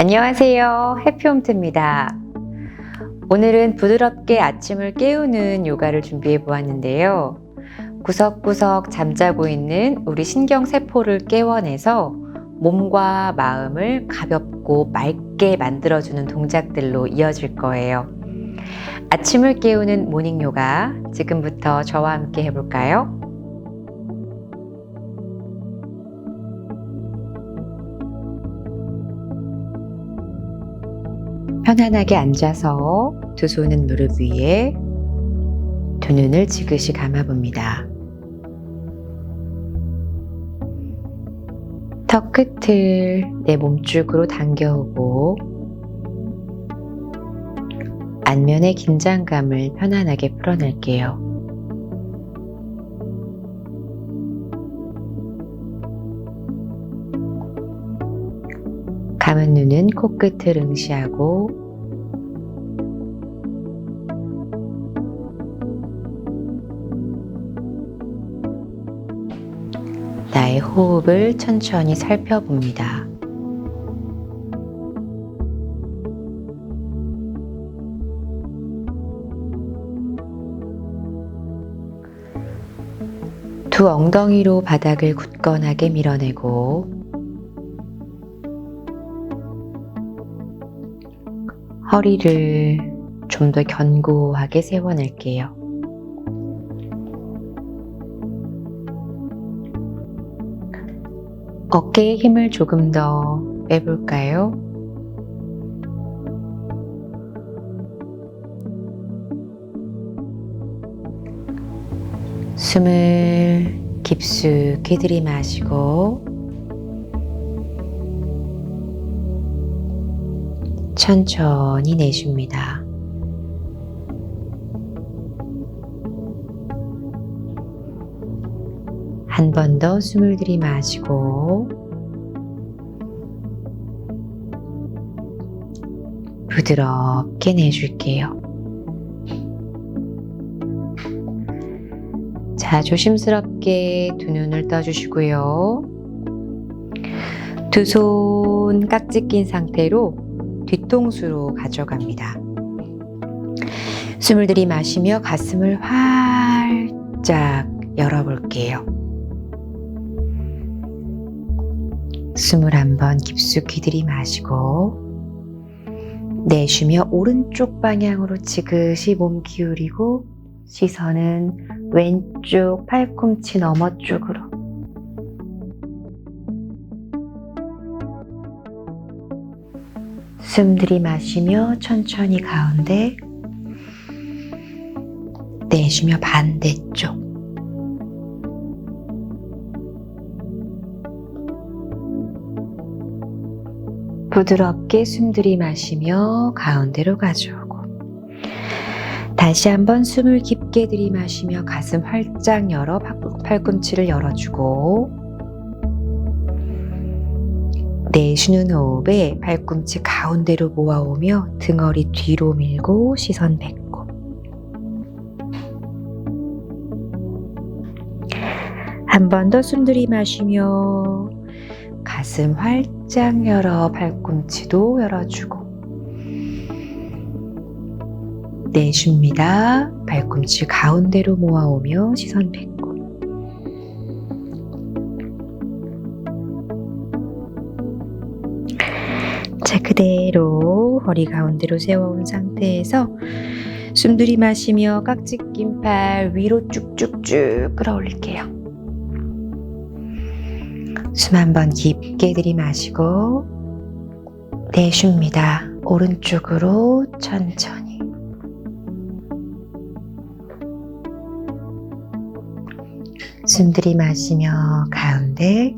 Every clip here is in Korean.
안녕하세요. 해피홈트입니다. 오늘은 부드럽게 아침을 깨우는 요가를 준비해 보았는데요. 구석구석 잠자고 있는 우리 신경세포를 깨워내서 몸과 마음을 가볍고 맑게 만들어주는 동작들로 이어질 거예요. 아침을 깨우는 모닝 요가 지금부터 저와 함께 해볼까요? 편안하게 앉아서 두 손은 무릎 위에 두 눈을 지그시 감아봅니다. 턱 끝을 내 몸쪽으로 당겨오고 안면의 긴장감을 편안하게 풀어낼게요. 감은 눈은 코끝을 응시하고 호흡을 천천히 살펴봅니다. 두 엉덩이로 바닥을 굳건하게 밀어내고 허리를 좀 더 견고하게 세워낼게요. 어깨에 힘을 조금 더 빼볼까요? 숨을 깊숙이 들이마시고 천천히 내쉽니다. 한 번 더 숨을 들이마시고 부드럽게 내줄게요. 자, 조심스럽게 두 눈을 떠주시고요. 두 손 깍지 낀 상태로 뒤통수로 가져갑니다. 숨을 들이마시며 가슴을 활짝 열어볼게요. 숨을 한번 깊숙이 들이마시고 내쉬며 오른쪽 방향으로 지그시 몸 기울이고 시선은 왼쪽 팔꿈치 너머 쪽으로. 숨 들이마시며 천천히 가운데 내쉬며 반대쪽 부드럽게 숨 들이마시며 가운데로 가져오고 다시 한번 숨을 깊게 들이마시며 가슴 활짝 열어 팔꿈치를 열어주고 내쉬는 호흡에 팔꿈치 가운데로 모아오며 등허리 뒤로 밀고 시선 뱉고 한 번 더 숨 들이마시며 가슴 활짝 열어 팔꿈치도 열어주고 내쉽니다. 발꿈치 가운데로 모아오며 시선 뱉고 자 그대로 허리 가운데로 세워온 상태에서 숨 들이마시며 깍지 낀팔 위로 쭉쭉쭉 끌어올릴게요. 숨 한 번 깊게 들이마시고 내쉽니다. 오른쪽으로 천천히. 숨 들이마시며 가운데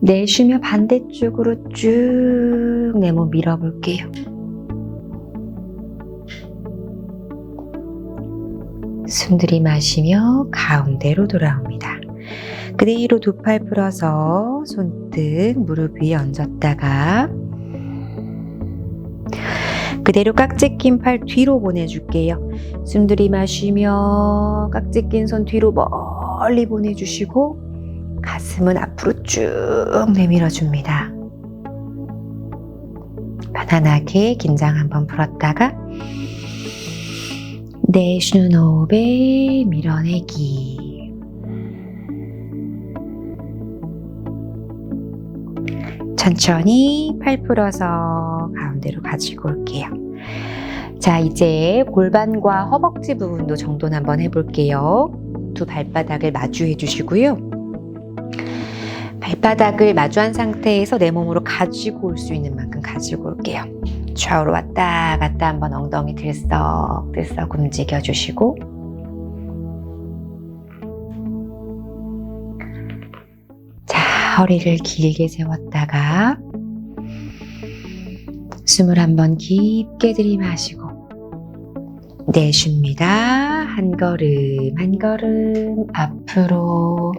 내쉬며 반대쪽으로 쭉 내 몸 밀어볼게요. 숨 들이마시며 가운데로 돌아옵니다. 그대로 두 팔 풀어서 손등 무릎 위에 얹었다가 그대로 깍지 낀 팔 뒤로 보내줄게요. 숨 들이마시며 깍지 낀 손 뒤로 멀리 보내주시고 가슴은 앞으로 쭉 내밀어 줍니다. 편안하게 긴장 한번 풀었다가 내쉬는 호흡에 밀어내기. 천천히 팔 풀어서 가운데로 가지고 올게요. 자, 이제 골반과 허벅지 부분도 정돈 한번 해볼게요. 두 발바닥을 마주해 주시고요. 발바닥을 마주한 상태에서 내 몸으로 가지고 올 수 있는 만큼 가지고 올게요. 좌우로 왔다 갔다 한번 엉덩이 들썩 들썩 움직여 주시고 허리를 길게 세웠다가 숨을 한번 깊게 들이마시고 내쉽니다. 한 걸음 한 걸음 앞으로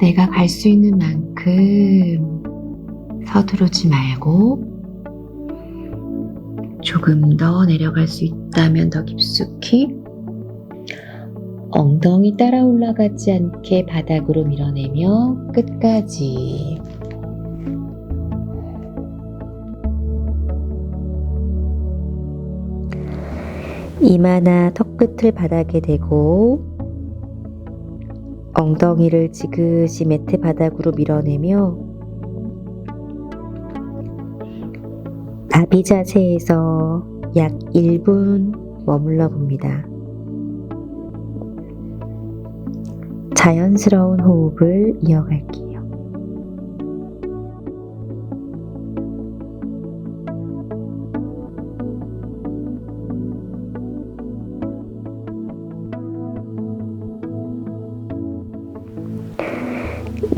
내가 갈 수 있는 만큼 서두르지 말고 조금 더 내려갈 수 있다면 더 깊숙이 엉덩이 따라 올라가지 않게 바닥으로 밀어내며 끝까지 이마나 턱끝을 바닥에 대고 엉덩이를 지그시 매트 바닥으로 밀어내며 나비 자세에서 약 1분 머물러 봅니다. 자연스러운 호흡을 이어갈게요.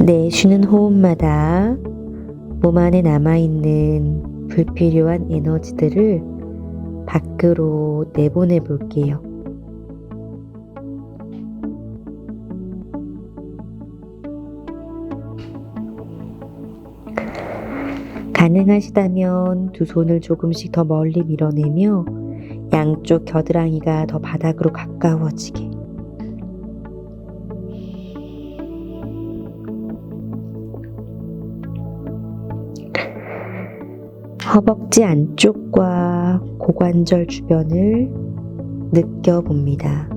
내쉬는 호흡마다 몸 안에 남아있는 불필요한 에너지들을 밖으로 내보내 볼게요. 가능하시다면 두 손을 조금씩 더 멀리 밀어내며 양쪽 겨드랑이가 더 바닥으로 가까워지게 허벅지 안쪽과 고관절 주변을 느껴봅니다.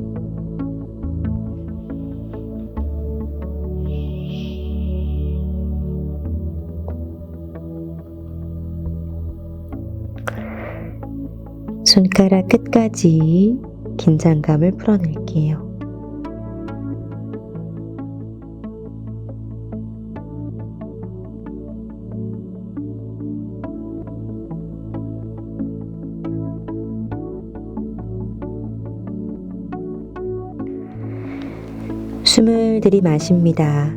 손가락 끝까지 긴장감을 풀어낼게요. 숨을 들이마십니다.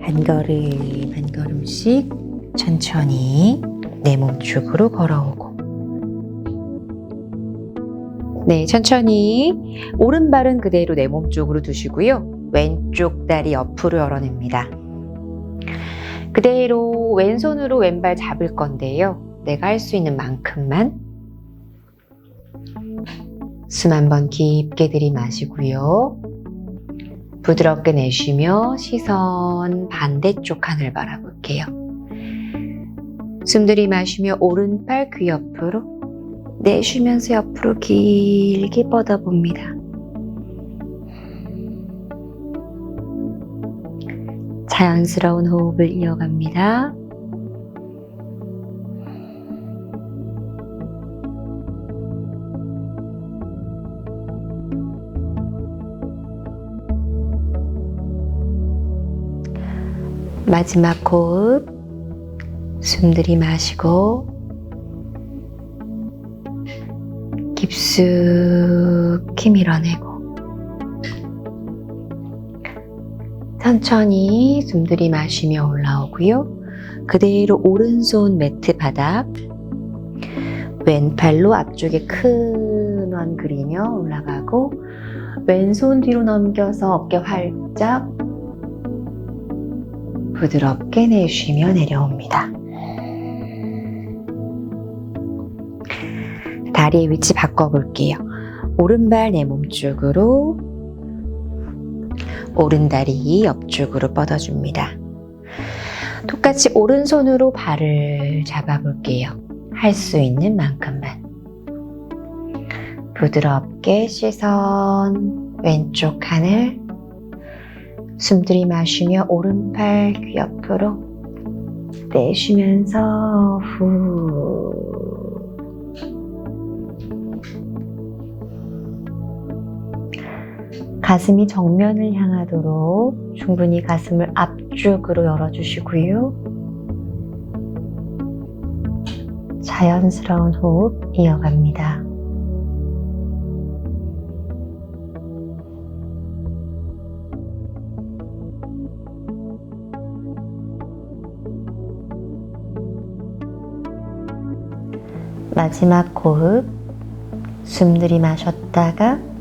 한 걸음 한 걸음씩 천천히 내 몸쪽으로 걸어오고 네, 천천히 오른발은 그대로 내 몸 쪽으로 두시고요. 왼쪽 다리 옆으로 열어냅니다. 그대로 왼손으로 왼발 잡을 건데요. 내가 할 수 있는 만큼만 숨 한 번 깊게 들이마시고요. 부드럽게 내쉬며 시선 반대쪽 하늘 바라볼게요. 숨 들이마시며 오른팔 귀 옆으로 내쉬면서 옆으로 길게 뻗어 봅니다. 자연스러운 호흡을 이어갑니다. 마지막 호흡 숨 들이마시고 깊숙이 밀어내고 천천히 숨 들이마시며 올라오고요. 그대로 오른손 매트 바닥 왼팔로 앞쪽에 큰 원 그리며 올라가고 왼손 뒤로 넘겨서 어깨 활짝 부드럽게 내쉬며 내려옵니다. 다리의 위치 바꿔볼게요. 오른발 내 몸쪽으로, 오른다리 옆쪽으로 뻗어줍니다. 똑같이 오른손으로 발을 잡아볼게요. 할 수 있는 만큼만. 부드럽게 시선, 왼쪽 하늘, 숨 들이마시며 오른팔 귀 옆으로 내쉬면서 후. 가슴이 정면을 향하도록 충분히 가슴을 앞쪽으로 열어주시고요. 자연스러운 호흡 이어갑니다. 마지막 호흡 숨 들이마셨다가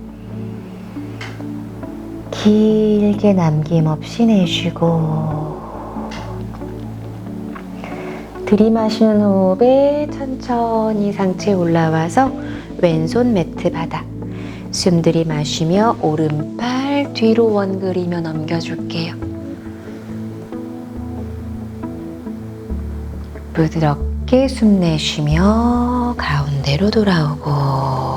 길게 남김없이 내쉬고 들이마시는 호흡에 천천히 상체 올라와서 왼손 매트 바닥. 숨 들이마시며 오른팔 뒤로 원 그리며 넘겨줄게요. 부드럽게 숨 내쉬며 가운데로 돌아오고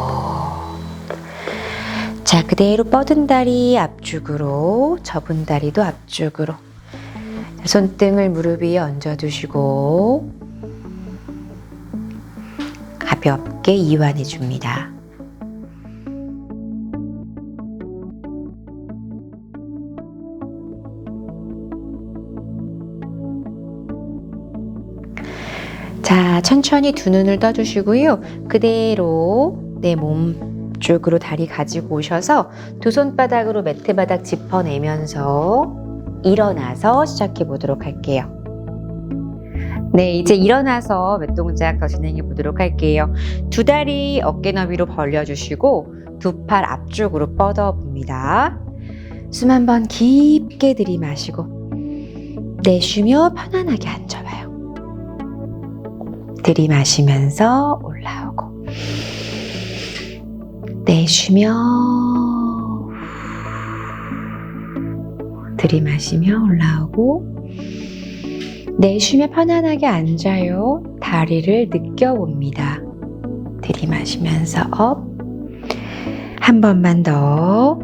자, 그대로 뻗은 다리 앞쪽으로, 접은 다리도 앞쪽으로. 손등을 무릎 위에 얹어 두시고, 가볍게 이완해 줍니다. 자, 천천히 두 눈을 떠주시고요. 그대로 내 몸 쪽으로 다리 가지고 오셔서 두 손바닥으로 매트 바닥 짚어내면서 일어나서 시작해 보도록 할게요. 네, 이제 일어나서 몇 동작 더 진행해 보도록 할게요. 두 다리 어깨 너비로 벌려주시고 두 팔 앞쪽으로 뻗어 봅니다. 숨 한번 깊게 들이마시고 내쉬며 편안하게 앉아봐요. 들이마시면서 올라오고 내쉬며 들이마시며 올라오고 내쉬며 편안하게 앉아요. 다리를 느껴봅니다. 들이마시면서 업. 한 번만 더.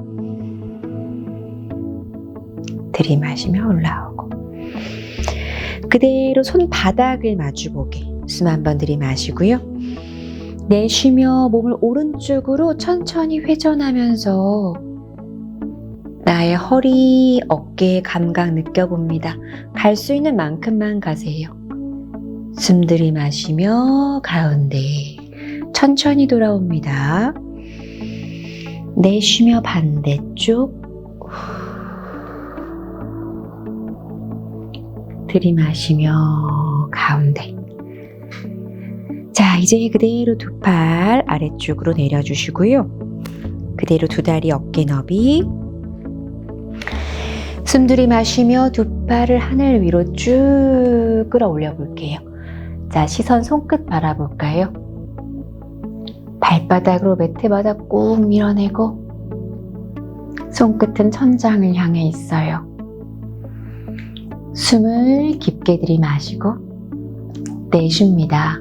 들이마시며 올라오고. 그대로 손바닥을 마주보게. 숨 한 번 들이마시고요. 내쉬며 몸을 오른쪽으로 천천히 회전하면서 나의 허리, 어깨 감각 느껴봅니다. 갈 수 있는 만큼만 가세요. 숨 들이마시며 가운데 천천히 돌아옵니다. 내쉬며 반대쪽 들이마시며 가운데 자, 이제 그대로 두 팔 아래쪽으로 내려주시고요. 그대로 두 다리 어깨 너비. 숨 들이마시며 두 팔을 하늘 위로 쭉 끌어올려 볼게요. 자, 시선 손끝 바라볼까요? 발바닥으로 매트 바닥 꾹 밀어내고 손끝은 천장을 향해 있어요. 숨을 깊게 들이마시고 내쉽니다.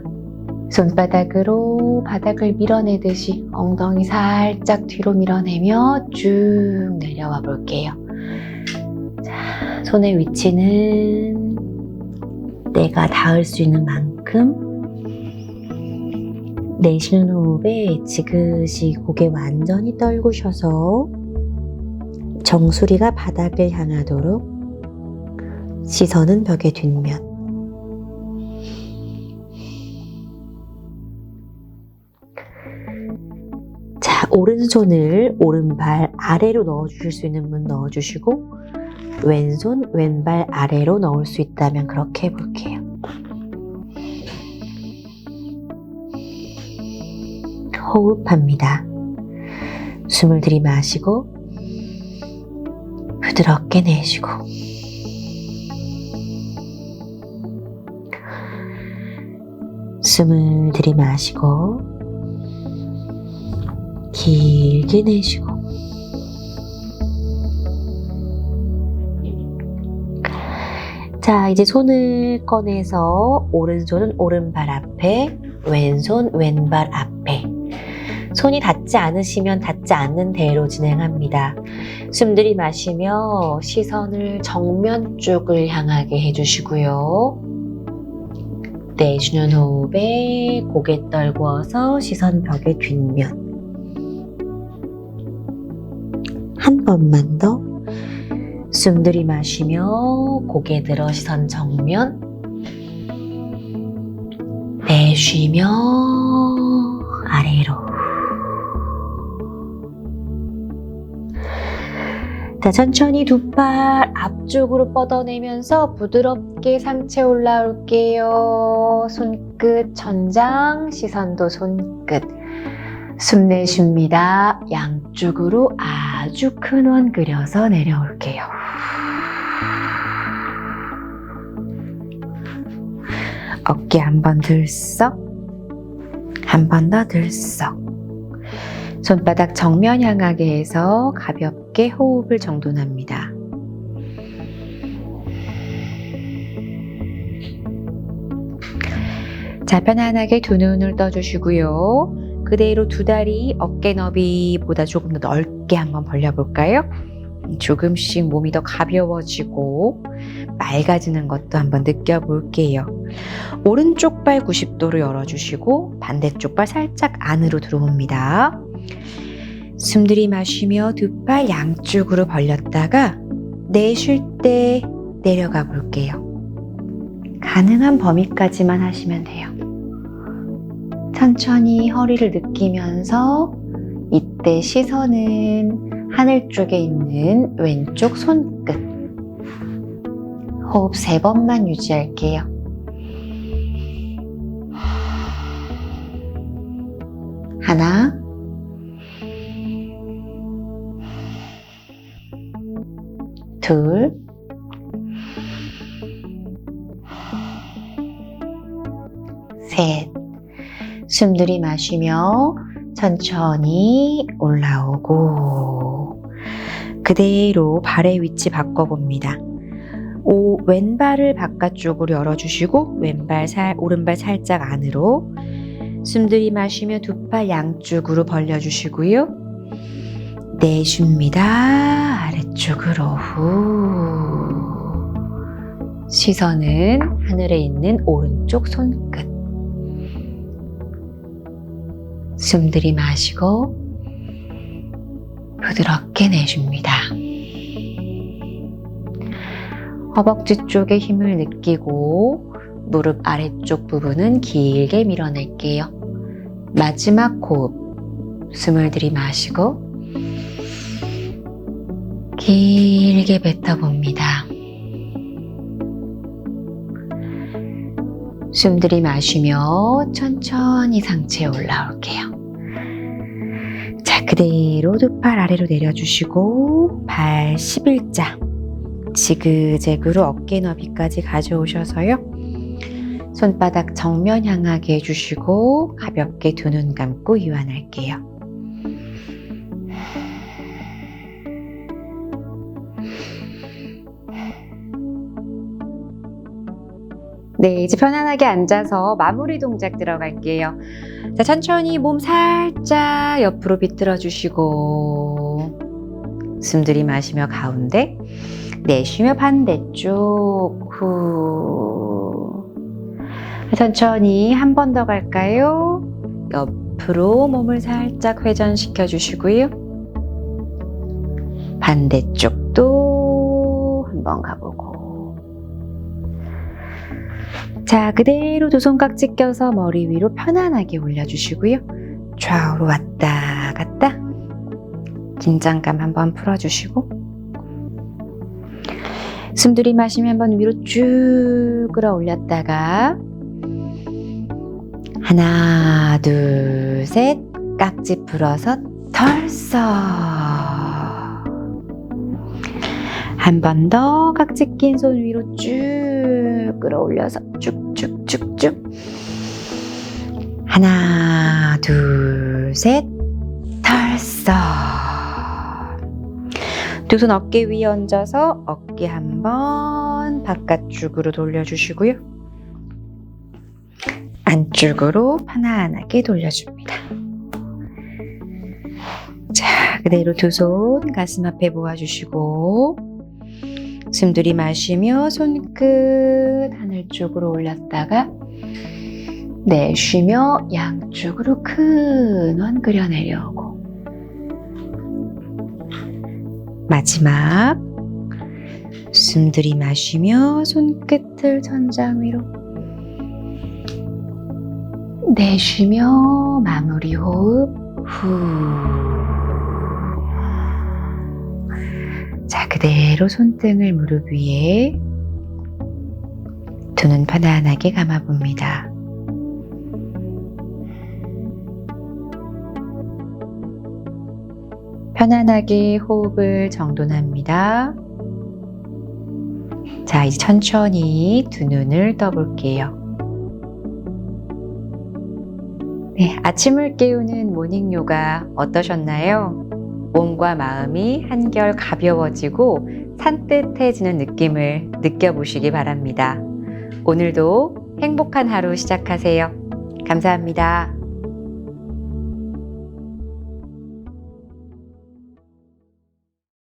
손바닥으로 바닥을 밀어내듯이 엉덩이 살짝 뒤로 밀어내며 쭉 내려와 볼게요. 자, 손의 위치는 내가 닿을 수 있는 만큼 내쉬는 호흡에 지그시 고개 완전히 떨구셔서 정수리가 바닥을 향하도록 시선은 벽의 뒷면 오른손을 오른발 아래로 넣어주실 수 있는 분 넣어주시고, 왼손 왼발 아래로 넣을 수 있다면 그렇게 해볼게요. 호흡합니다. 숨을 들이마시고, 부드럽게 내쉬고, 숨을 들이마시고, 길게 내쉬고 자, 이제 손을 꺼내서 오른손은 오른발 앞에, 왼손 왼발 앞에. 손이 닿지 않으시면 닿지 않는 대로 진행합니다. 숨 들이마시며 시선을 정면 쪽을 향하게 해주시고요. 내쉬는 호흡에 고개 떨구어서 시선 벽의 뒷면. 한 번만 더. 숨 들이마시며 고개 들어 시선 정면. 내쉬며 아래로. 자, 천천히 두 팔 앞쪽으로 뻗어내면서 부드럽게 상체 올라올게요. 손끝 천장, 시선도 손끝. 숨 내쉽니다. 양쪽으로 아 주 큰 원 그려서 내려올게요. 어깨 한 번 들썩, 한 번 더 들썩. 손바닥 정면 향하게 해서 가볍게 호흡을 정돈합니다. 자, 편안하게 두 눈을 떠주시고요. 그대로 두 다리 어깨 너비보다 조금 더 넓게 한번 벌려볼까요? 조금씩 몸이 더 가벼워지고 맑아지는 것도 한번 느껴볼게요. 오른쪽 발 90도로 열어주시고 반대쪽 발 살짝 안으로 들어옵니다. 숨 들이마시며 두 팔 양쪽으로 벌렸다가 내쉴 때 내려가 볼게요. 가능한 범위까지만 하시면 돼요. 천천히 허리를 느끼면서 이때 시선은 하늘 쪽에 있는 왼쪽 손끝. 호흡 세 번만 유지할게요. 하나, 둘, 셋. 숨 들이마시며 천천히 올라오고 그대로 발의 위치 바꿔봅니다. 오, 왼발을 바깥쪽으로 열어주시고 왼발 살, 오른발 살짝 안으로 숨 들이마시며 두 팔 양쪽으로 벌려주시고요. 내쉽니다. 아래쪽으로 후. 시선은 하늘에 있는 오른쪽 손끝. 숨 들이마시고 부드럽게 내쉽니다. 허벅지 쪽에 힘을 느끼고 무릎 아래쪽 부분은 길게 밀어낼게요. 마지막 호흡. 숨을 들이마시고 길게 뱉어봅니다. 숨 들이마시며 천천히 상체에 올라올게요. 자, 그대로 두 팔 아래로 내려주시고 발 11자 지그재그로 어깨 너비까지 가져오셔서요. 손바닥 정면 향하게 해주시고 가볍게 두 눈 감고 이완할게요. 네, 이제 편안하게 앉아서 마무리 동작 들어갈게요. 자, 천천히 몸 살짝 옆으로 비틀어 주시고 숨 들이마시며 가운데 내쉬며 반대쪽 후 천천히 한 번 더 갈까요? 옆으로 몸을 살짝 회전시켜 주시고요. 반대쪽도 한번 가보고 자, 그대로 두 손깍지 껴서 머리 위로 편안하게 올려주시고요. 좌우로 왔다 갔다. 긴장감 한번 풀어주시고. 숨 들이마시면 한번 위로 쭉 끌어올렸다가 하나, 둘, 셋. 깍지 풀어서 털썩. 한 번 더 깍지 낀 손 위로 쭉 끌어올려서 쭉쭉쭉쭉 하나 둘 셋 털썩 두 손 어깨 위에 얹어서 어깨 한번 바깥쪽으로 돌려주시고요. 안쪽으로 편안하게 돌려줍니다. 자, 그대로 두 손 가슴 앞에 모아주시고 숨 들이마시며 손끝 하늘 쪽으로 올렸다가 내쉬며 양쪽으로 큰 원 그려내려오고 마지막 숨 들이마시며 손끝을 천장 위로 내쉬며 마무리 호흡 후. 자, 그대로 손등을 무릎 위에 두 눈 편안하게 감아봅니다. 편안하게 호흡을 정돈합니다. 자, 이제 천천히 두 눈을 떠볼게요. 네, 아침을 깨우는 모닝 요가 어떠셨나요? 몸과 마음이 한결 가벼워지고 산뜻해지는 느낌을 느껴보시기 바랍니다. 오늘도 행복한 하루 시작하세요. 감사합니다.